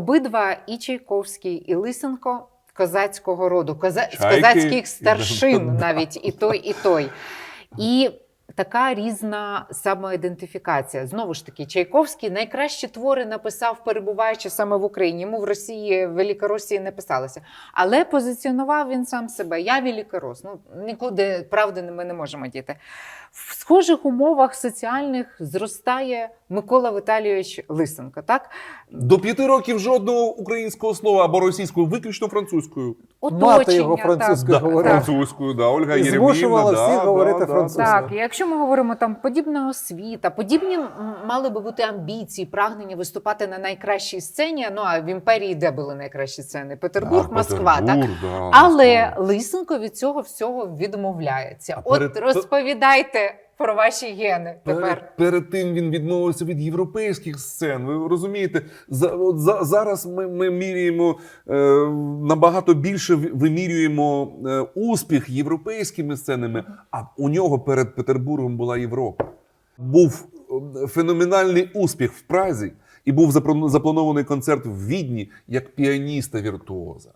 Обидва і Чайковський, і Лисенко козацького роду, коза... з козацьких старшин навіть і той, і той. І така різна самоідентифікація. Знову ж таки, Чайковський найкращі твори написав, перебуваючи саме в Україні. Йому в Росії, в Великоросії не писалося. Але позиціонував він сам себе. Я великорос. Ну нікуди правди ми не можемо діти. В схожих умовах соціальних зростає Микола Віталійович Лисенко. Так До п'яти років жодного українського слова або російською, виключно французькою. Мати його Оточення, французькою так, говорила. так. Французькою, да, Ольга І змушувала всіх да, говорити да, французькою. Так, якщо ми говоримо там подібна освіта, подібні мали би бути амбіції, прагнення виступати на найкращій сцені. Ну а в імперії де були найкращі сцени? Петербург, Да, Москва. Так да, але Москва. Лисенко від цього всього відмовляється. А От перед- розповідайте про ваші гени тепер. Перед, перед тим він відмовився від європейських сцен. Ви розумієте, за, от за, зараз ми, ми міряємо е, набагато більше вимірюємо е, успіх європейськими сценами. А у нього перед Петербургом була Європа. Був е, феноменальний успіх в Празі, і був запланований концерт в Відні як піаніста віртуоза.